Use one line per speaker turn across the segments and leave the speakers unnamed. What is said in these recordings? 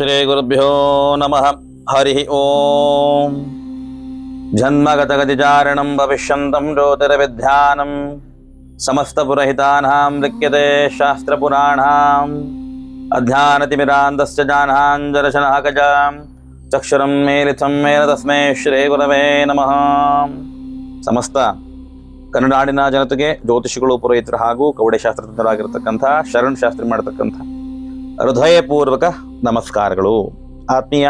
श्रीगुरुभ्यो नमः हरिः ॐ जन्मगतगतिचारणं भविष्यन्तं ज्योतिर्विध्यानं समस्तपुरहितानां लिख्यते शास्त्रपुराणाम् अध्यानतिमिरान्दस्य जानाञ्जरशनः गजां चक्षुरं मेलितं मेल तस्मै ಶ್ರೀಗುರವೇ ನಮಃ ಸಮಸ್ತ ಕನ್ನಡಾಡಿನ ಜನತೆಗೆ ಜ್ಯೋತಿಷಿಗಳು ಪುರೋಹಿತರು ಹಾಗೂ ಕವಡೆಶಾಸ್ತ್ರ ತಜ್ಞರಾಗಿರ್ತಕ್ಕಂಥ ಶರಣ್ ಶಾಸ್ತ್ರಿ ಮಾಡತಕ್ಕಂಥ ಹೃದಯಪೂರ್ವಕ ನಮಸ್ಕಾರಗಳು. ಆತ್ಮೀಯ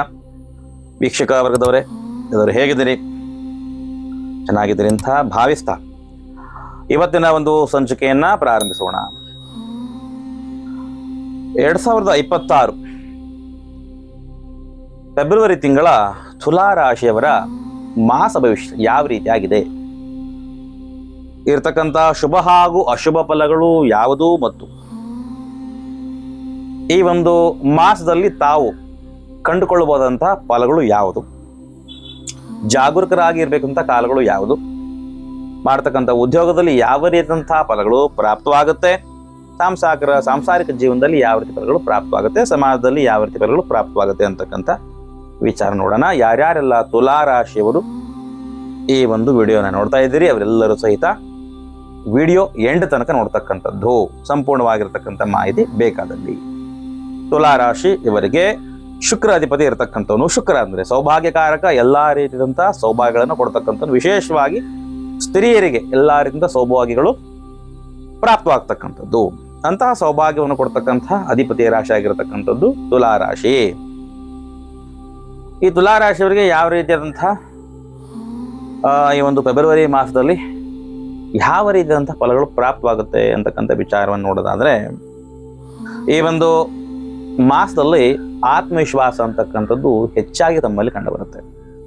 ವೀಕ್ಷಕ ವರ್ಗದವರೇ ಇದವರು ಹೇಗಿದ್ದೀರಿ? ಚೆನ್ನಾಗಿದ್ದೀರಿ ಅಂತ ಭಾವಿಸ್ತಾ. ಇವತ್ತಿನ ಒಂದು ಸಂಚಿಕೆಯನ್ನ ಪ್ರಾರಂಭಿಸೋಣ. ಎರಡ್ ಸಾವಿರದ ಇಪ್ಪತ್ತಾರು ಫೆಬ್ರವರಿ ತಿಂಗಳ ತುಲಾ ರಾಶಿಯವರ ಮಾಸ ಭವಿಷ್ಯ ಯಾವ ರೀತಿಯಾಗಿದೆ? ಇರ್ತಕ್ಕಂಥ ಶುಭ ಹಾಗೂ ಅಶುಭ ಫಲಗಳು ಯಾವುದು ಮತ್ತು ಈ ಒಂದು ಮಾಸದಲ್ಲಿ ತಾವು ಕಂಡುಕೊಳ್ಳಬಹುದಂತಹ ಫಲಗಳು ಯಾವುದು? ಜಾಗರೂಕರಾಗಿ ಇರಬೇಕಂತ ಕಾಲಗಳು ಯಾವುದು? ಮಾಡ್ತಕ್ಕಂಥ ಉದ್ಯೋಗದಲ್ಲಿ ಯಾವ ರೀತಿಯಂತಹ ಫಲಗಳು ಪ್ರಾಪ್ತವಾಗುತ್ತೆ? ಸಾಂಸಾರಿಕ ಸಾಂಸಾರಿಕ ಜೀವನದಲ್ಲಿ ಯಾವ ರೀತಿ ಫಲಗಳು ಪ್ರಾಪ್ತವಾಗುತ್ತೆ? ಸಮಾಜದಲ್ಲಿ ಯಾವ ರೀತಿ ಫಲಗಳು ಪ್ರಾಪ್ತವಾಗುತ್ತೆ ಅಂತಕ್ಕಂಥ ವಿಚಾರ ನೋಡೋಣ. ಯಾರ್ಯಾರೆಲ್ಲ ತುಲಾ ರಾಶಿಯವರು ಈ ಒಂದು ವಿಡಿಯೋನ ನೋಡ್ತಾ ಇದ್ದೀರಿ, ಅವರೆಲ್ಲರೂ ಸಹಿತ ವಿಡಿಯೋ ಎಂಡ್ ತನಕ ನೋಡ್ತಕ್ಕಂಥದ್ದು. ಸಂಪೂರ್ಣವಾಗಿರ್ತಕ್ಕಂಥ ಮಾಹಿತಿ ಬೇಕಾದಲ್ಲಿ. ತುಲಾ ರಾಶಿ ಇವರಿಗೆ ಶುಕ್ರ ಅಧಿಪತಿ ಇರತಕ್ಕಂಥವನು ಶುಕ್ರ ಅಂದರೆ ಸೌಭಾಗ್ಯಕಾರಕ, ಎಲ್ಲಾ ರೀತಿಯಾದಂತಹ ಸೌಭಾಗ್ಯಗಳನ್ನು ಕೊಡ್ತಕ್ಕಂಥವ್ನು. ವಿಶೇಷವಾಗಿ ಸ್ತ್ರೀಯರಿಗೆ ಎಲ್ಲಾ ರೀತಿಯಿಂದ ಸೌಭಾಗ್ಯಗಳು ಪ್ರಾಪ್ತವಾಗ್ತಕ್ಕಂಥದ್ದು. ಅಂತಹ ಸೌಭಾಗ್ಯವನ್ನು ಕೊಡ್ತಕ್ಕಂತಹ ಅಧಿಪತಿಯ ರಾಶಿ ಆಗಿರತಕ್ಕಂಥದ್ದು ತುಲಾ ರಾಶಿ ಈ ತುಲಾ ರಾಶಿಯವರಿಗೆ ಯಾವ ರೀತಿಯಾದಂತಹ ಈ ಒಂದು ಫೆಬ್ರವರಿ ಮಾಸದಲ್ಲಿ ಯಾವ ರೀತಿಯಾದಂತಹ ಫಲಗಳು ಪ್ರಾಪ್ತವಾಗುತ್ತೆ ಅಂತಕ್ಕಂಥ ವಿಚಾರವನ್ನು ನೋಡೋದಾದ್ರೆ, ಈ ಒಂದು ಮಾಸದಲ್ಲಿ ಆತ್ಮವಿಶ್ವಾಸ ಅಂತಕ್ಕಂಥದ್ದು ಹೆಚ್ಚಾಗಿ ತಮ್ಮಲ್ಲಿ ಕಂಡುಬರುತ್ತೆ.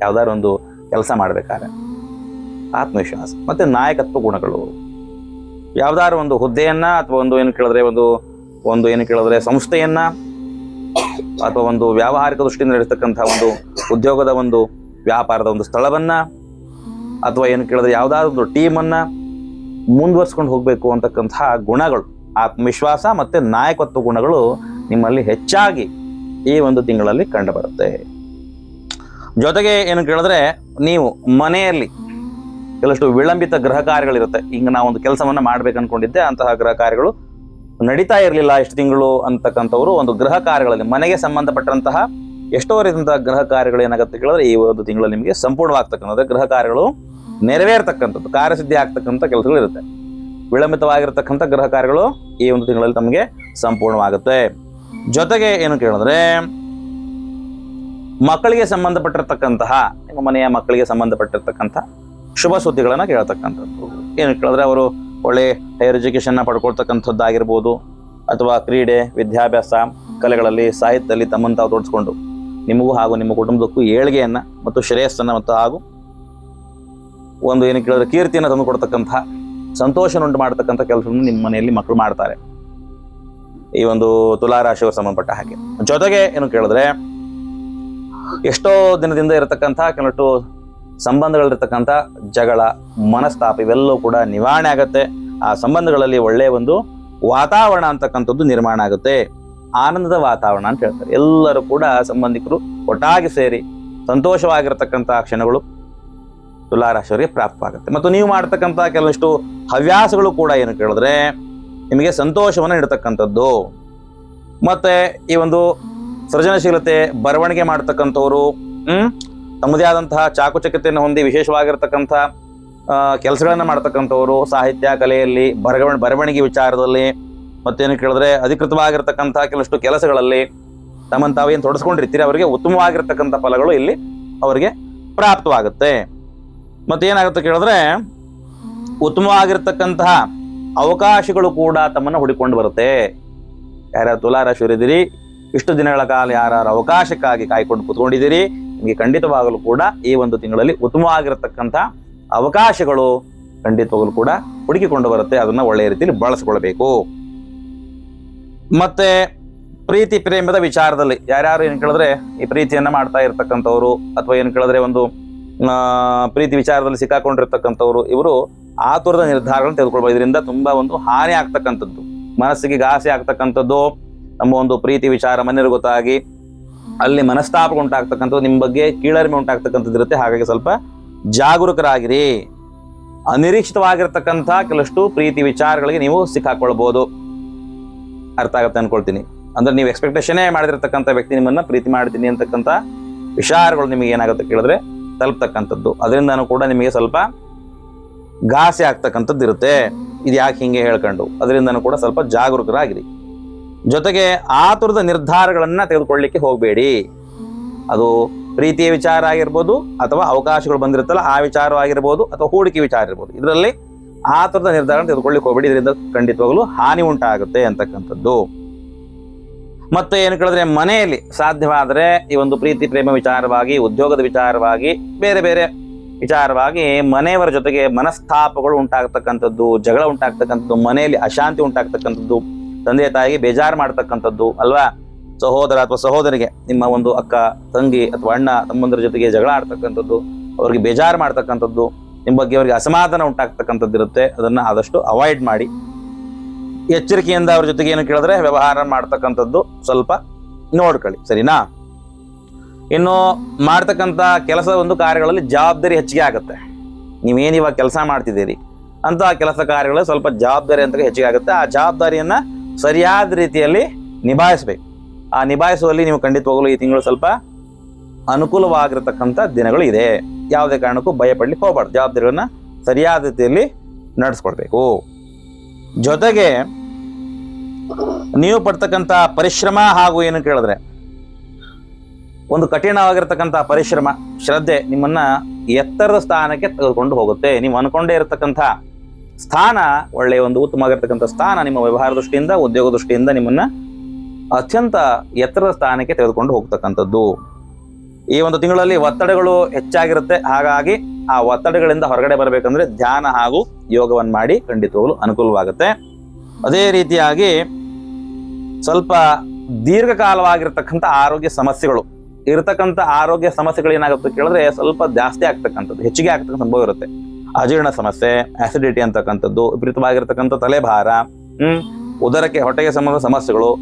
ಯಾವ್ದಾದ್ರು ಒಂದು ಕೆಲಸ ಮಾಡಬೇಕಾದ್ರೆ. ಆತ್ಮವಿಶ್ವಾಸ. ಮತ್ತೆ ನಾಯಕತ್ವ ಗುಣಗಳು. ಯಾವ್ದಾದ್ರು ಒಂದು ಹುದ್ದೆಯನ್ನು ಅಥವಾ ಒಂದು ಏನು ಕೇಳಿದ್ರೆ ಒಂದು ಒಂದು ಏನು ಕೇಳಿದ್ರೆ ಸಂಸ್ಥೆಯನ್ನ ಅಥವಾ ಒಂದು ವ್ಯಾವಹಾರಿಕ ದೃಷ್ಟಿಯಿಂದ ನಡೆಸ್ತಕ್ಕಂಥ ಒಂದು ಉದ್ಯೋಗದ ಒಂದು ವ್ಯಾಪಾರದ ಒಂದು ಸ್ಥಳವನ್ನ ಅಥವಾ ಏನು ಕೇಳಿದ್ರೆ ಯಾವ್ದಾದ್ರು ಒಂದು ಟೀಮನ್ನು ಮುಂದುವರ್ಸ್ಕೊಂಡು ಹೋಗಬೇಕು ಅಂತಕ್ಕಂತಹ ಗುಣಗಳು. ಆತ್ಮವಿಶ್ವಾಸ ಮತ್ತೆ ನಾಯಕತ್ವ ಗುಣಗಳು ನಿಮ್ಮಲ್ಲಿ ಹೆಚ್ಚಾಗಿ ಈ ಒಂದು ತಿಂಗಳಲ್ಲಿ ಕಂಡುಬರುತ್ತೆ ಜೊತೆಗೆ ಏನು ಕೇಳಿದ್ರೆ, ನೀವು ಮನೆಯಲ್ಲಿ ಕೆಲವಷ್ಟು ವಿಳಂಬಿತ ಗೃಹ ಕಾರ್ಯಗಳಿರುತ್ತೆ. ಈಗ ನಾವು ಒಂದು ಕೆಲಸವನ್ನು ಮಾಡ್ಬೇಕು ಅನ್ಕೊಂಡಿದ್ದೆ, ಅಂತಹ ಗೃಹ ಕಾರ್ಯಗಳು ನಡೀತಾ ಇರಲಿಲ್ಲ ಎಷ್ಟು ತಿಂಗಳು ಅಂತಕ್ಕಂಥವ್ರು ಒಂದು ಗೃಹ ಕಾರ್ಯಗಳಲ್ಲಿ, ಮನೆಗೆ ಸಂಬಂಧಪಟ್ಟಂತಹ ಎಷ್ಟೋ ರೀತಿಯಂತಹ ಗೃಹ ಕಾರ್ಯಗಳು ಏನಾಗುತ್ತೆ ಕೇಳಿದ್ರೆ, ಈ ಒಂದು ತಿಂಗಳು ನಿಮಗೆ ಸಂಪೂರ್ಣವಾಗ್ತಕ್ಕಂಥದ್ದು. ಗೃಹ ಕಾರ್ಯಗಳು ನೆರವೇರ್ತಕ್ಕಂಥದ್ದು, ಕಾರ್ಯಸಿದ್ಧಿ ಆಗ್ತಕ್ಕಂಥ ಕೆಲಸಗಳು ಇರುತ್ತೆ ವಿಳಂಬಿತವಾಗಿರ್ತಕ್ಕಂಥ ಗೃಹ ಕಾರ್ಯಗಳು ಈ ಒಂದು ತಿಂಗಳಲ್ಲಿ ತಮಗೆ ಸಂಪೂರ್ಣವಾಗುತ್ತೆ. ಜೊತೆಗೆ ಏನು ಕೇಳಿದ್ರೆ, ಮಕ್ಕಳಿಗೆ ಸಂಬಂಧಪಟ್ಟಿರ್ತಕ್ಕಂತಹ, ನಿಮ್ಮ ಮನೆಯ ಮಕ್ಕಳಿಗೆ ಸಂಬಂಧಪಟ್ಟಿರ್ತಕ್ಕಂಥ ಶುಭ ಸುದ್ದಿಗಳನ್ನು ಕೇಳತಕ್ಕಂಥದ್ದು. ಏನು ಕೇಳಿದ್ರೆ, ಅವರು ಒಳ್ಳೆ ಹೈಯರ್ ಎಜುಕೇಶನ್ನ ಪಡ್ಕೊಳ್ತಕ್ಕಂಥದ್ದಾಗಿರ್ಬೋದು, ಅಥವಾ ಕ್ರೀಡೆ, ವಿದ್ಯಾಭ್ಯಾಸ, ಕಲೆಗಳಲ್ಲಿ, ಸಾಹಿತ್ಯದಲ್ಲಿ ತಮ್ಮನ್ನು ತಾವು ತೋರಿಸ್ಕೊಂಡು ನಿಮಗೂ ಹಾಗೂ ನಿಮ್ಮ ಕುಟುಂಬದಕ್ಕೂ ಏಳಿಗೆಯನ್ನ ಮತ್ತು ಶ್ರೇಯಸ್ಸನ್ನ ಮತ್ತು ಹಾಗೂ ಒಂದು ಏನು ಕೇಳಿದ್ರೆ, ಕೀರ್ತಿಯನ್ನು ತಂದು ಕೊಡ್ತಕ್ಕಂಥ ಸಂತೋಷನುಂಟು ಮಾಡ್ತಕ್ಕಂಥ ಕೆಲಸವನ್ನು ನಿಮ್ಮ ಮನೆಯಲ್ಲಿ ಮಕ್ಕಳು ಮಾಡ್ತಾರೆ. ಈ ಒಂದು ತುಲಾ ರಾಶಿಯವರು ಸಂಬಂಧಪಟ್ಟ ಹಾಗೆ. ಜೊತೆಗೆ ಏನು ಕೇಳಿದ್ರೆ, ಎಷ್ಟೋ ದಿನದಿಂದ ಇರತಕ್ಕಂಥ, ಕೆಲವಷ್ಟು ಸಂಬಂಧಗಳಿರ್ತಕ್ಕಂಥ ಜಗಳ, ಮನಸ್ತಾಪ ಇವೆಲ್ಲವೂ ಕೂಡ ನಿವಾರಣೆ ಆಗತ್ತೆ. ಆ ಸಂಬಂಧಗಳಲ್ಲಿ ಒಳ್ಳೆಯ ಒಂದು ವಾತಾವರಣ ಅಂತಕ್ಕಂಥದ್ದು ನಿರ್ಮಾಣ ಆಗುತ್ತೆ. ಆನಂದದ ವಾತಾವರಣ ಅಂತ ಹೇಳ್ತಾರೆ. ಎಲ್ಲರೂ ಕೂಡ ಸಂಬಂಧಿಕರು ಒಟ್ಟಾಗಿ ಸೇರಿ ಸಂತೋಷವಾಗಿರತಕ್ಕಂಥ ಕ್ಷಣಗಳು ತುಲಾರಾಶಿಯವರಿಗೆ ಪ್ರಾಪ್ತವಾಗುತ್ತೆ. ಮತ್ತು ನೀವು ಮಾಡ್ತಕ್ಕಂಥ ಕೆಲವಷ್ಟು ಹವ್ಯಾಸಗಳು ಕೂಡ ಏನು ಕೇಳಿದ್ರೆ ನಿಮಗೆ ಸಂತೋಷವನ್ನು ನೀಡತಕ್ಕಂಥದ್ದು. ಮತ್ತೆ ಈ ಒಂದು ಸೃಜನಶೀಲತೆ, ಬರವಣಿಗೆ ಮಾಡ್ತಕ್ಕಂಥವ್ರು ತಮ್ಮದೇ ಆದಂತಹ ಚಾಕುಚಕ್ಯತೆಯನ್ನು ಹೊಂದಿ ವಿಶೇಷವಾಗಿರ್ತಕ್ಕಂಥ ಕೆಲಸಗಳನ್ನು ಮಾಡ್ತಕ್ಕಂಥವ್ರು, ಸಾಹಿತ್ಯ, ಕಲೆಯಲ್ಲಿ ಬರವಣ ಬರವಣಿಗೆ ವಿಚಾರದಲ್ಲಿ, ಮತ್ತೇನು ಕೇಳಿದ್ರೆ ಅಧಿಕೃತವಾಗಿರ್ತಕ್ಕಂಥ ಕೆಲವಷ್ಟು ಕೆಲಸಗಳಲ್ಲಿ ತಮ್ಮನ್ನು ತಾವೇನು ತೊಡಸ್ಕೊಂಡಿರ್ತೀರಿ, ಅವರಿಗೆ ಉತ್ತಮವಾಗಿರ್ತಕ್ಕಂಥ ಫಲಗಳು ಇಲ್ಲಿ ಅವರಿಗೆ ಪ್ರಾಪ್ತವಾಗುತ್ತೆ. ಮತ್ತೇನಾಗುತ್ತೆ ಕೇಳಿದ್ರೆ ಉತ್ತಮವಾಗಿರ್ತಕ್ಕಂತಹ ಅವಕಾಶಗಳು ಕೂಡ ತಮ್ಮನ್ನು ಹುಡಿಕೊಂಡು ಬರುತ್ತೆ. ಯಾರ್ಯಾರು ತುಲಾರಾಶಿಯವರಿದ್ದೀರಿ ಇಷ್ಟು ದಿನಗಳ ಕಾಲ ಯಾರ್ಯಾರು ಅವಕಾಶಕ್ಕಾಗಿ ಕಾಯ್ಕೊಂಡು ಕೂತ್ಕೊಂಡಿದ್ದೀರಿ, ನಿಮಗೆ ಖಂಡಿತವಾಗಲು ಕೂಡ ಈ ಒಂದು ತಿಂಗಳಲ್ಲಿ ಉತ್ತಮವಾಗಿರತಕ್ಕಂಥ ಅವಕಾಶಗಳು ಖಂಡಿತವಾಗಲು ಕೂಡ ಹುಡುಕಿಕೊಂಡು ಬರುತ್ತೆ. ಅದನ್ನ ಒಳ್ಳೆಯ ರೀತಿಯಲ್ಲಿ ಬಳಸ್ಕೊಳ್ಬೇಕು ಮತ್ತೆ ಪ್ರೀತಿ ಪ್ರೇಮದ ವಿಚಾರದಲ್ಲಿ ಯಾರ್ಯಾರು ಏನು ಕೇಳಿದ್ರೆ ಈ ಪ್ರೀತಿಯನ್ನ ಮಾಡ್ತಾ ಇರ್ತಕ್ಕಂಥವ್ರು, ಅಥವಾ ಏನು ಕೇಳಿದ್ರೆ ಒಂದು ಪ್ರೀತಿ ವಿಚಾರದಲ್ಲಿ ಸಿಕ್ಕಾಕೊಂಡಿರ್ತಕ್ಕಂಥವ್ರು, ಇವರು ಆತುರದ ನಿರ್ಧಾರಗಳನ್ನು ತೆಗೆದುಕೊಳ್ಬೋದು ಇದರಿಂದ ತುಂಬಾ ಒಂದು ಹಾನಿ ಆಗ್ತಕ್ಕಂಥದ್ದು. ಮನಸ್ಸಿಗೆ ಘಾಸಿ ಆಗ್ತಕ್ಕಂಥದ್ದು, ನಮ್ಮ ಒಂದು ಪ್ರೀತಿ ವಿಚಾರ ಮನೆಯರು ಗೊತ್ತಾಗಿ, ಅಲ್ಲಿ ಮನಸ್ತಾಪ ಉಂಟಾಗ್ತಕ್ಕಂಥದ್ದು, ನಿಮ್ಮ ಬಗ್ಗೆ ಕೀಳರಿಮೆ ಉಂಟಾಗ್ತಕ್ಕಂಥದ್ದು ಇರುತ್ತೆ. ಹಾಗಾಗಿ ಸ್ವಲ್ಪ ಜಾಗರೂಕರಾಗಿರಿ. ಅನಿರೀಕ್ಷಿತವಾಗಿರ್ತಕ್ಕಂಥ ಕೆಲಷ್ಟು ಪ್ರೀತಿ ವಿಚಾರಗಳಿಗೆ ನೀವು ಸಿಕ್ಕಾಕೊಳ್ಬೋದು. ಅರ್ಥ ಆಗುತ್ತೆ ಅನ್ಕೊಳ್ತೀನಿ. ಅಂದ್ರೆ ನೀವು ಎಕ್ಸ್ಪೆಕ್ಟೇಷನೇ ಮಾಡಿರ್ತಕ್ಕಂಥ ವ್ಯಕ್ತಿ ನಿಮ್ಮನ್ನ ಪ್ರೀತಿ ಮಾಡ್ತೀನಿ ಅಂತಕ್ಕಂಥ ವಿಚಾರಗಳು ನಿಮಗೆ ಏನಾಗುತ್ತೆ ಕೇಳಿದ್ರೆ ತಲುಪ್ತಕ್ಕಂಥದ್ದು. ಅದರಿಂದನೂ ಕೂಡ ನಿಮಗೆ ಸ್ವಲ್ಪ ಘಾಸಿ ಆಗ್ತಕ್ಕಂಥದ್ದು ಇರುತ್ತೆ. ಇದು ಯಾಕೆ ಹಿಂಗೆ ಹೇಳ್ಕೊಂಡು? ಅದರಿಂದನೂ ಕೂಡ ಸ್ವಲ್ಪ ಜಾಗರೂಕರಾಗಿರಿ. ಜೊತೆಗೆ ಆತುರದ ನಿರ್ಧಾರಗಳನ್ನು ತೆಗೆದುಕೊಳ್ಳಿಕ್ಕೆ ಹೋಗಬೇಡಿ. ಅದು ಪ್ರೀತಿಯ ವಿಚಾರ ಆಗಿರ್ಬೋದು ಅಥವಾ ಅವಕಾಶಗಳು ಬಂದಿರುತ್ತಲ್ಲ, ಆ ವಿಚಾರವಾಗಿರ್ಬೋದು ಅಥವಾ ಹೂಡಿಕೆ ವಿಚಾರ ಇರ್ಬೋದು. ಇದರಲ್ಲಿ ಆತುರದ ನಿರ್ಧಾರ ತೆಗೆದುಕೊಳ್ಳಿಕ್ಕೆ ಹೋಗಬೇಡಿ. ಇದರಿಂದ ಖಂಡಿತವಾಗಲೂ ಹಾನಿ ಉಂಟಾಗುತ್ತೆ ಅಂತಕ್ಕಂಥದ್ದು. ಮತ್ತೆ ಏನು ಕೇಳಿದ್ರೆ, ಮನೆಯಲ್ಲಿ ಸಾಧ್ಯವಾದರೆ ಈ ಒಂದು ಪ್ರೀತಿ, ಪ್ರೇಮ ವಿಚಾರವಾಗಿ, ಉದ್ಯೋಗದ ವಿಚಾರವಾಗಿ ಬೇರೆ ಬೇರೆ ವಿಚಾರವಾಗಿ ಮನೆಯವರ ಜೊತೆಗೆ ಮನಸ್ತಾಪಗಳು ಉಂಟಾಗ್ತಕ್ಕಂಥದ್ದು, ಜಗಳ ಉಂಟಾಗ್ತಕ್ಕಂಥದ್ದು, ಮನೆಯಲ್ಲಿ ಅಶಾಂತಿ ಉಂಟಾಗ್ತಕ್ಕಂಥದ್ದು, ತಂದೆ ತಾಯಿಗೆ ಬೇಜಾರು ಮಾಡ್ತಕ್ಕಂಥದ್ದು ಅಲ್ವಾ? ಸಹೋದರ ಅಥವಾ ಸಹೋದರಿಗೆ ನಿಮ್ಮ ಒಂದು ಅಕ್ಕ, ತಂಗಿ ಅಥವಾ ಅಣ್ಣ, ತಮ್ಮಂದರ ಜೊತೆಗೆ ಜಗಳ ಆಡ್ತಕ್ಕಂಥದ್ದು, ಅವ್ರಿಗೆ ಬೇಜಾರು ಮಾಡ್ತಕ್ಕಂಥದ್ದು, ನಿಮ್ಮ ಬಗ್ಗೆ ಅವರಿಗೆ ಅಸಮಾಧಾನ ಉಂಟಾಗ್ತಕ್ಕಂಥದ್ದು ಇರುತ್ತೆ. ಅದನ್ನ ಆದಷ್ಟು ಅವಾಯ್ಡ್ ಮಾಡಿ. ಎಚ್ಚರಿಕೆಯಿಂದ ಅವ್ರ ಜೊತೆಗೆ ಏನು ಕೇಳಿದ್ರೆ ವ್ಯವಹಾರ ಮಾಡ್ತಕ್ಕಂಥದ್ದು ಸ್ವಲ್ಪ ನೋಡ್ಕೊಳ್ಳಿ. ಸರಿನಾ? ಇನ್ನು ಮಾಡ್ತಕ್ಕಂಥ ಕೆಲಸ ಒಂದು ಕಾರ್ಯಗಳಲ್ಲಿ ಜವಾಬ್ದಾರಿ ಹೆಚ್ಚಿಗೆ ಆಗುತ್ತೆ. ನೀವೇನು ಇವಾಗ ಕೆಲಸ ಮಾಡ್ತಿದ್ದೀರಿ? ಅಂತ ಕೆಲಸ ಕಾರ್ಯಗಳು ಸ್ವಲ್ಪ ಜವಾಬ್ದಾರಿ ಅಂತ ಹೆಚ್ಚಿಗೆ ಆಗುತ್ತೆ. ಆ ಜವಾಬ್ದಾರಿಯನ್ನು ಸರಿಯಾದ ರೀತಿಯಲ್ಲಿ ನಿಭಾಯಿಸಬೇಕು. ಆ ನಿಭಾಯಿಸುವಲ್ಲಿ ನೀವು ಖಂಡಿತವಾಗಲು ಈ ತಿಂಗಳು ಸ್ವಲ್ಪ ಅನುಕೂಲವಾಗಿರತಕ್ಕಂಥ ದಿನಗಳು ಇದೆ. ಯಾವುದೇ ಕಾರಣಕ್ಕೂ ಭಯಪಡ್ಲಿಕ್ಕೆ ಹೋಗಬಾರ್ದು. ಜವಾಬ್ದಾರಿಗಳನ್ನ ಸರಿಯಾದ ರೀತಿಯಲ್ಲಿ ನಡೆಸ್ಕೊಡ್ಬೇಕು. ಜೊತೆಗೆ ನೀವು ಪಡ್ತಕ್ಕಂಥ ಪರಿಶ್ರಮ ಹಾಗೂ ಏನು ಕೇಳಿದ್ರೆ ಒಂದು ಕಠಿಣವಾಗಿರ್ತಕ್ಕಂಥ ಪರಿಶ್ರಮ, ಶ್ರದ್ಧೆ ನಿಮ್ಮನ್ನ ಎತ್ತರದ ಸ್ಥಾನಕ್ಕೆ ತೆಗೆದುಕೊಂಡು ಹೋಗುತ್ತೆ. ನೀವು ಅನ್ಕೊಂಡೇ ಇರತಕ್ಕಂಥ ಸ್ಥಾನ, ಒಳ್ಳೆಯ ಒಂದು ಉತ್ತಮವಾಗಿರ್ತಕ್ಕಂಥ ಸ್ಥಾನ ನಿಮ್ಮ ವ್ಯವಹಾರ ದೃಷ್ಟಿಯಿಂದ, ಉದ್ಯೋಗ ದೃಷ್ಟಿಯಿಂದ ನಿಮ್ಮನ್ನ ಅತ್ಯಂತ ಎತ್ತರದ ಸ್ಥಾನಕ್ಕೆ ತೆಗೆದುಕೊಂಡು ಹೋಗ್ತಕ್ಕಂಥದ್ದು. ಈ ಒಂದು ತಿಂಗಳಲ್ಲಿ ಒತ್ತಡಗಳು ಹೆಚ್ಚಾಗಿರುತ್ತೆ. ಹಾಗಾಗಿ ಆ ಒತ್ತಡಗಳಿಂದ ಹೊರಗಡೆ ಬರಬೇಕಂದ್ರೆ ಧ್ಯಾನ ಹಾಗೂ ಯೋಗವನ್ನು ಮಾಡಿ ಖಂಡಿತವಾಗಲು ಅನುಕೂಲವಾಗುತ್ತೆ. ಅದೇ ರೀತಿಯಾಗಿ ಸ್ವಲ್ಪ ದೀರ್ಘಕಾಲವಾಗಿರ್ತಕ್ಕಂಥ ಆರೋಗ್ಯ ಸಮಸ್ಯೆಗಳು ಇರತಕ್ಕಂಥ ಆರೋಗ್ಯ ಸಮಸ್ಯೆಗಳು ಏನಾಗುತ್ತೆ ಕೇಳಿದ್ರೆ ಸ್ವಲ್ಪ ಜಾಸ್ತಿ ಆಗ್ತಕ್ಕಂಥದ್ದು, ಹೆಚ್ಚಿಗೆ ಆಗ್ತಕ್ಕಂಥ ಸಂಭವ ಇರುತ್ತೆ. ಅಜೀರ್ಣ ಸಮಸ್ಯೆ ಆಸಿಡಿಟಿ ಅಂತಕ್ಕಂಥದ್ದು, ವಿಪರೀತವಾಗಿರ್ತಕ್ಕಂಥ ತಲೆಭಾರ, ಹ್ಮ್, ಉದರಕ್ಕೆ ಹೊಟ್ಟೆಗೆ ಸಂಬಂಧ ಸಮಸ್ಯೆಗಳು,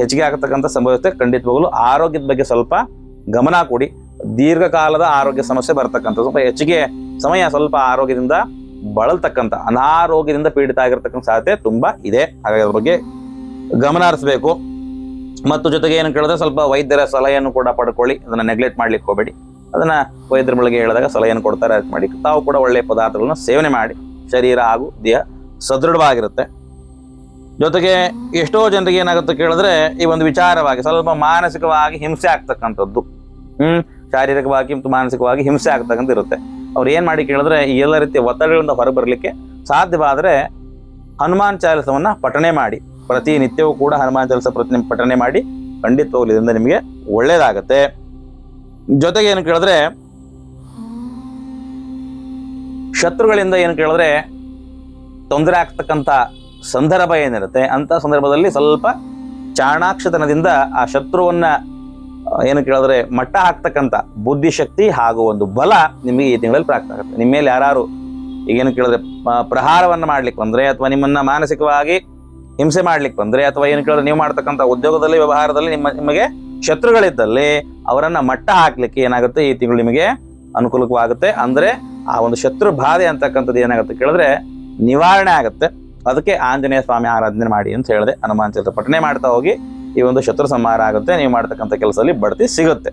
ಹೆಚ್ಚಿಗೆ ಆಗತಕ್ಕಂಥ ಸಂಭವ ಇರುತ್ತೆ. ಖಂಡಿತವಾಗಲೂ ಆರೋಗ್ಯದ ಬಗ್ಗೆ ಸ್ವಲ್ಪ ಗಮನ ಕೊಡಿ. ದೀರ್ಘಕಾಲದ ಆರೋಗ್ಯ ಸಮಸ್ಯೆ ಬರ್ತಕ್ಕಂಥದ್ದು, ಸ್ವಲ್ಪ ಹೆಚ್ಚಿಗೆ ಸಮಯ ಸ್ವಲ್ಪ ಆರೋಗ್ಯದಿಂದ ಬಳಲ್ತಕ್ಕಂಥ, ಅನಾರೋಗ್ಯದಿಂದ ಪೀಡಿತ ಆಗಿರ್ತಕ್ಕಂಥ ಸಾಧ್ಯತೆ ತುಂಬಾ ಇದೆ. ಹಾಗಾಗಿ ಅದ್ರ ಬಗ್ಗೆ ಗಮನ ಹರಿಸಬೇಕು. ಮತ್ತು ಜೊತೆಗೆ ಏನು ಕೇಳಿದ್ರೆ ಸ್ವಲ್ಪ ವೈದ್ಯರ ಸಲಹೆಯನ್ನು ಕೂಡ ಪಡ್ಕೊಳ್ಳಿ, ಅದನ್ನ ನೆಗ್ಲೆಕ್ಟ್ ಮಾಡ್ಲಿಕ್ಕೆ ಹೋಗಬೇಡಿ. ಅದನ್ನ ವೈದ್ಯರ ಬಳಿಗೆ ಹೇಳಿದಾಗ ಸಲಹೆಯನ್ನು ಕೊಡ್ತಾರೆ ಅದಕ್ಕೆ ಮಾಡಿ. ತಾವು ಕೂಡ ಒಳ್ಳೆಯ ಪದಾರ್ಥಗಳನ್ನ ಸೇವನೆ ಮಾಡಿ. ಶರೀರ ಹಾಗೂ ದೇಹ ಸದೃಢವಾಗಿರುತ್ತೆ. ಜೊತೆಗೆ ಎಷ್ಟೋ ಜನರಿಗೆ ಏನಾಗುತ್ತೆ ಕೇಳಿದ್ರೆ ಈ ಒಂದು ವಿಚಾರವಾಗಿ ಸ್ವಲ್ಪ ಮಾನಸಿಕವಾಗಿ ಹಿಂಸೆ ಆಗ್ತಕ್ಕಂಥದ್ದು. ಹ್ಞೂ ಶಾರೀರಿಕವಾಗಿ ಮತ್ತು ಮಾನಸಿಕವಾಗಿ ಹಿಂಸೆ ಆಗ್ತಕ್ಕಂಥ ಇರುತ್ತೆ. ಅವ್ರು ಏನು ಮಾಡಿ ಕೇಳಿದ್ರೆ ಈ ಎಲ್ಲ ರೀತಿಯ ಒತ್ತಡಗಳಿಂದ ಹೊರಬರಲಿಕ್ಕೆ ಸಾಧ್ಯವಾದರೆ ಹನುಮಾನ್ ಚಾಲಿಸವನ್ನ ಪಠಣೆ ಮಾಡಿ. ಪ್ರತಿನಿತ್ಯವೂ ಕೂಡ ಹನುಮಾನ್ ಚಾಲಿಸ ಪ್ರತಿ ಪಠನೆ ಮಾಡಿ ಖಂಡಿತ ಇದರಿಂದ ನಿಮಗೆ ಒಳ್ಳೇದಾಗತ್ತೆ. ಜೊತೆಗೆ ಏನು ಕೇಳಿದ್ರೆ, ಶತ್ರುಗಳಿಂದ ಏನು ಕೇಳಿದ್ರೆ ತೊಂದರೆ ಆಗ್ತಕ್ಕಂಥ ಸಂದರ್ಭ ಏನಿರುತ್ತೆ ಅಂತ ಸಂದರ್ಭದಲ್ಲಿ ಸ್ವಲ್ಪ ಚಾಣಾಕ್ಷತನದಿಂದ ಆ ಶತ್ರುವನ್ನ ಏನು ಕೇಳಿದ್ರೆ ಮಟ್ಟ ಹಾಕ್ತಕ್ಕಂಥ ಬುದ್ಧಿಶಕ್ತಿ ಹಾಗೂ ಒಂದು ಬಲ ನಿಮಗೆ ಈ ತಿಂಗಳಲ್ಲಿ ಪ್ರಾಪ್ತ ಆಗುತ್ತೆ. ನಿಮ್ಮ ಮೇಲೆ ಯಾರು ಈಗೇನು ಕೇಳಿದ್ರೆ ಪ್ರಹಾರವನ್ನ ಮಾಡ್ಲಿಕ್ಕೆ ಬಂದ್ರೆ ಅಥವಾ ನಿಮ್ಮನ್ನ ಮಾನಸಿಕವಾಗಿ ಹಿಂಸೆ ಮಾಡ್ಲಿಕ್ಕೆ ಬಂದ್ರೆ ಅಥವಾ ಏನು ಕೇಳಿದ್ರೆ ನೀವು ಮಾಡ್ತಕ್ಕಂಥ ಉದ್ಯೋಗದಲ್ಲಿ, ವ್ಯವಹಾರದಲ್ಲಿ ನಿಮ್ಮ, ನಿಮಗೆ ಶತ್ರುಗಳಿದ್ದಲ್ಲಿ ಅವರನ್ನ ಮಟ್ಟ ಹಾಕ್ಲಿಕ್ಕೆ ಏನಾಗುತ್ತೆ? ಈ ತಿಂಗಳು ನಿಮಗೆ ಅನುಕೂಲಕವಾಗುತ್ತೆ ಅಂದ್ರೆ ಆ ಒಂದು ಶತ್ರು ಬಾಧೆ ಅಂತಕ್ಕಂಥದ್ದು ಏನಾಗುತ್ತೆ ಕೇಳಿದ್ರೆ ನಿವಾರಣೆ ಆಗುತ್ತೆ. ಅದಕ್ಕೆ ಆಂಜನೇಯ ಸ್ವಾಮಿ ಆರಾಧನೆ ಮಾಡಿ ಅಂತ ಹೇಳಿದೆ. ಹನುಮಾನ್ ಚರಿತ್ರ ಪಠನೆ ಮಾಡ್ತಾ ಹೋಗಿ ಈ ಒಂದು ಶತ್ರು ಸಂಹಾರ ಆಗುತ್ತೆ. ನೀವು ಮಾಡ್ತಕ್ಕಂಥ ಕೆಲಸದಲ್ಲಿ ಬಡ್ತಿ ಸಿಗುತ್ತೆ.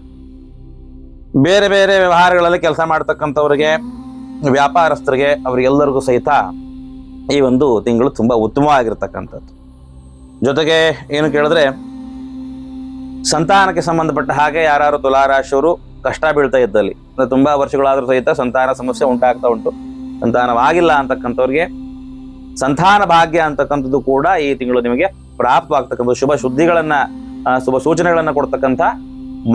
ಬೇರೆ ಬೇರೆ ವ್ಯವಹಾರಗಳಲ್ಲಿ ಕೆಲಸ ಮಾಡ್ತಕ್ಕಂಥವ್ರಿಗೆ, ವ್ಯಾಪಾರಸ್ಥರಿಗೆ, ಅವರಿಗೆಲ್ಲರಿಗೂ ಸಹಿತ ಈ ಒಂದು ತಿಂಗಳು ತುಂಬಾ ಉತ್ತಮವಾಗಿರ್ತಕ್ಕಂಥದ್ದು. ಜೊತೆಗೆ ಏನು ಕೇಳಿದ್ರೆ, ಸಂತಾನಕ್ಕೆ ಸಂಬಂಧಪಟ್ಟ ಹಾಗೆ ಯಾರು ತುಲಾರಾಶಿಯವರು ಕಷ್ಟ ಬೀಳ್ತಾ ಇದ್ದಲ್ಲಿ, ಅಂದ್ರೆ ತುಂಬಾ ವರ್ಷಗಳಾದ್ರೂ ಸಹಿತ ಸಂತಾನ ಸಮಸ್ಯೆ ಉಂಟಾಗ್ತಾ ಉಂಟು. ಸಂತಾನವಾಗಿಲ್ಲ ಅಂತಕ್ಕಂಥವ್ರಿಗೆ ಸಂತಾನ ಭಾಗ್ಯ ಅಂತಕ್ಕಂಥದ್ದು ಕೂಡ ಈ ತಿಂಗಳು ನಿಮಗೆ ಪ್ರಾಪ್ತವಾಗ್ತಕ್ಕಂಥ ಶುಭ ಸುದ್ದಿಗಳನ್ನ ಶುಭ ಸೂಚನೆಗಳನ್ನ ಕೊಡ್ತಕ್ಕಂಥ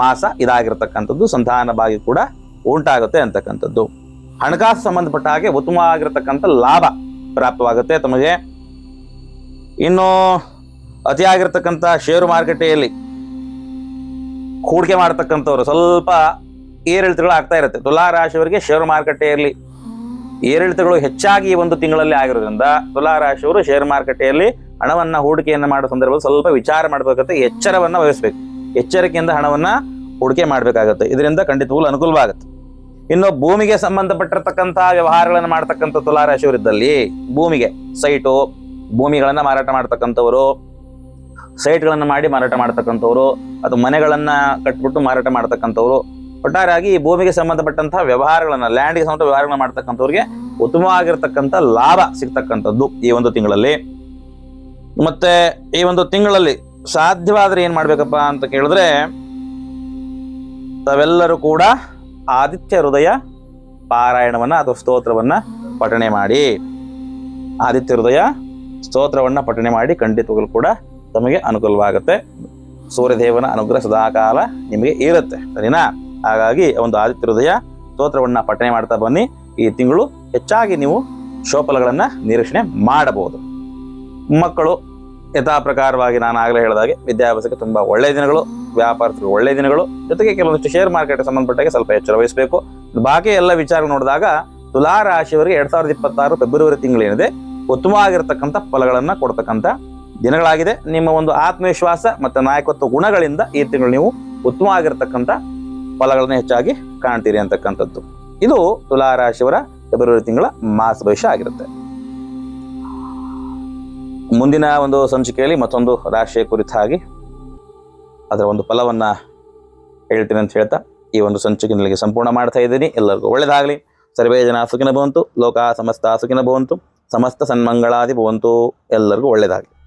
ಮಾಸ ಇದಾಗಿರ್ತಕ್ಕಂಥದ್ದು. ಸಂತಾನ ಭಾಗ್ಯ ಕೂಡ ಉಂಟಾಗುತ್ತೆ ಅಂತಕ್ಕಂಥದ್ದು. ಹಣಕಾಸು ಸಂಬಂಧಪಟ್ಟ ಹಾಗೆ ಉತ್ತಮವಾಗಿರ್ತಕ್ಕಂಥ ಲಾಭ ಪ್ರಾಪ್ತವಾಗುತ್ತೆ. ತಮಗೆ ಇನ್ನು ಅತಿಯಾಗಿರ್ತಕ್ಕಂಥ ಷೇರು ಮಾರುಕಟ್ಟೆಯಲ್ಲಿ ಹೂಡಿಕೆ ಮಾಡ್ತಕ್ಕಂಥವ್ರು ಸ್ವಲ್ಪ ಏರಿಳಿತಗಳು ಆಗ್ತಾ ಇರುತ್ತೆ. ತುಲಾ ರಾಶಿಯವರಿಗೆ ಷೇರು ಮಾರುಕಟ್ಟೆಯಲ್ಲಿ ಏರಿಳಿತಗಳು ಹೆಚ್ಚಾಗಿ ಈ ಒಂದು ತಿಂಗಳಲ್ಲಿ ಆಗಿರೋದ್ರಿಂದ ತುಲಾ ರಾಶಿಯವರು ಷೇರು ಮಾರುಕಟ್ಟೆಯಲ್ಲಿ ಹಣವನ್ನ ಹೂಡಿಕೆಯನ್ನು ಮಾಡೋ ಸಂದರ್ಭದಲ್ಲಿ ಸ್ವಲ್ಪ ವಿಚಾರ ಮಾಡಬೇಕಾಗುತ್ತೆ, ಎಚ್ಚರವನ್ನ ವಹಿಸಬೇಕು. ಎಚ್ಚರಿಕೆಯಿಂದ ಹಣವನ್ನ ಹೂಡಿಕೆ ಮಾಡಬೇಕಾಗುತ್ತೆ. ಇದರಿಂದ ಖಂಡಿತವಾಗ್ಲೂ ಅನುಕೂಲವಾಗುತ್ತೆ. ಇನ್ನು ಭೂಮಿಗೆ ಸಂಬಂಧಪಟ್ಟಿರ್ತಕ್ಕಂತಹ ವ್ಯವಹಾರಗಳನ್ನು ಮಾಡ್ತಕ್ಕಂಥ ತುಲಾರಾಶಿಯವರಿದ್ದಲ್ಲಿ ಭೂಮಿಗೆ, ಸೈಟು, ಭೂಮಿಗಳನ್ನ ಮಾರಾಟ ಮಾಡ್ತಕ್ಕಂಥವರು ಸೈಟ್ಗಳನ್ನು ಮಾಡಿ ಮಾರಾಟ ಮಾಡ್ತಕ್ಕಂಥವ್ರು ಅಥವಾ ಮನೆಗಳನ್ನು ಕಟ್ಬಿಟ್ಟು ಮಾರಾಟ ಮಾಡ್ತಕ್ಕಂಥವ್ರು ಒಟ್ಟಾರೆಯಾಗಿ ಈ ಭೂಮಿಗೆ ಸಂಬಂಧಪಟ್ಟಂತಹ ವ್ಯವಹಾರಗಳನ್ನು, ಲ್ಯಾಂಡ್ಗೆ ಸಂಬಂಧ ವ್ಯವಹಾರಗಳನ್ನ ಮಾಡ್ತಕ್ಕಂಥವ್ರಿಗೆ ಉತ್ತಮವಾಗಿರ್ತಕ್ಕಂಥ ಲಾಭ ಸಿಗ್ತಕ್ಕಂಥದ್ದು ಈ ಒಂದು ತಿಂಗಳಲ್ಲಿ. ಮತ್ತೆ ಈ ಒಂದು ತಿಂಗಳಲ್ಲಿ ಸಾಧ್ಯವಾದ್ರೆ ಏನ್ ಮಾಡ್ಬೇಕಪ್ಪ ಅಂತ ಕೇಳಿದ್ರೆ, ತಾವೆಲ್ಲರೂ ಕೂಡ ಆದಿತ್ಯ ಹೃದಯ ಪಾರಾಯಣವನ್ನ ಅಥವಾ ಸ್ತೋತ್ರವನ್ನ ಪಠಣೆ ಮಾಡಿ. ಆದಿತ್ಯ ಹೃದಯ ಸ್ತೋತ್ರವನ್ನ ಪಠಣೆ ಮಾಡಿ ಖಂಡಿತವಾಗಲೂ ಕೂಡ ತಮಗೆ ಅನುಕೂಲವಾಗುತ್ತೆ. ಸೂರ್ಯದೇವನ ಅನುಗ್ರಹ ಸದಾಕಾಲ ನಿಮಗೆ ಇರುತ್ತೆ. ಸರಿನಾ? ಹಾಗಾಗಿ ಒಂದು ಆದಿತ್ಯ ಹೃದಯ ಸ್ತೋತ್ರವನ್ನು ಪಠಣೆ ಮಾಡ್ತಾ ಬನ್ನಿ. ಈ ತಿಂಗಳು ಹೆಚ್ಚಾಗಿ ನೀವು ಶೋಫಲಗಳನ್ನು ನಿರೀಕ್ಷಣೆ ಮಾಡಬಹುದು. ಮಕ್ಕಳು ಯಥಾ ಪ್ರಕಾರವಾಗಿ ನಾನು ಆಗಲೇ ಹೇಳಿದಾಗೆ ವಿದ್ಯಾಭ್ಯಾಸಕ್ಕೆ ತುಂಬ ಒಳ್ಳೆಯ ದಿನಗಳು ವ್ಯಾಪಾರಕ್ಕೆ ಒಳ್ಳೆಯ ದಿನಗಳು, ಜೊತೆಗೆ ಕೆಲವೊಂದಿಷ್ಟು ಶೇರ್ ಮಾರ್ಕೆಟ್ಗೆ ಸಂಬಂಧಪಟ್ಟಾಗೆ ಸ್ವಲ್ಪ ಎಚ್ಚರ ವಹಿಸಬೇಕು. ಬಾಕಿ ಎಲ್ಲ ವಿಚಾರ ನೋಡಿದಾಗ ತುಲಾ ರಾಶಿಯವರಿಗೆ ಎರಡು ಸಾವಿರದ ಇಪ್ಪತ್ತಾರು ಫೆಬ್ರವರಿ ತಿಂಗಳೇನಿದೆ ಉತ್ತಮವಾಗಿರ್ತಕ್ಕಂಥ ಫಲಗಳನ್ನು ಕೊಡ್ತಕ್ಕಂಥ ದಿನಗಳಾಗಿದೆ. ನಿಮ್ಮ ಒಂದು ಆತ್ಮವಿಶ್ವಾಸ ಮತ್ತು ನಾಯಕತ್ವ ಗುಣಗಳಿಂದ ಈ ತಿಂಗಳು ನೀವು ಉತ್ತಮವಾಗಿರ್ತಕ್ಕಂಥ ಫಲಗಳನ್ನು ಹೆಚ್ಚಾಗಿ ಕಾಣ್ತೀರಿ ಅಂತಕ್ಕಂಥದ್ದು. ಇದು ತುಲಾರಾಶಿಯವರ ಫೆಬ್ರವರಿ ತಿಂಗಳ ಮಾಸ ಭವಿಷ್ಯ ಆಗಿರುತ್ತೆ. ಮುಂದಿನ ಒಂದು ಸಂಚಿಕೆಯಲ್ಲಿ ಮತ್ತೊಂದು ರಾಶಿಯ ಕುರಿತಾಗಿ ಅದರ ಒಂದು ಫಲವನ್ನ ಹೇಳ್ತೀನಿ ಅಂತ ಹೇಳ್ತಾ ಈ ಒಂದು ಸಂಚಿಕೆ ಸಂಪೂರ್ಣ ಮಾಡ್ತಾ ಇದ್ದೀನಿ. ಎಲ್ಲರಿಗೂ ಒಳ್ಳೆಯದಾಗಲಿ ಸರ್ವೇ ಜನ ಸುಖಿನ ಭವಂತು. ಲೋಕ ಸಮಸ್ತ ಸುಖಿನ ಭವಂತು. ಸಮಸ್ತ ಸನ್ಮಂಗಳಾದಿ ಭವಂತು. ಎಲ್ಲರಿಗೂ ಒಳ್ಳೆಯದಾಗಲಿ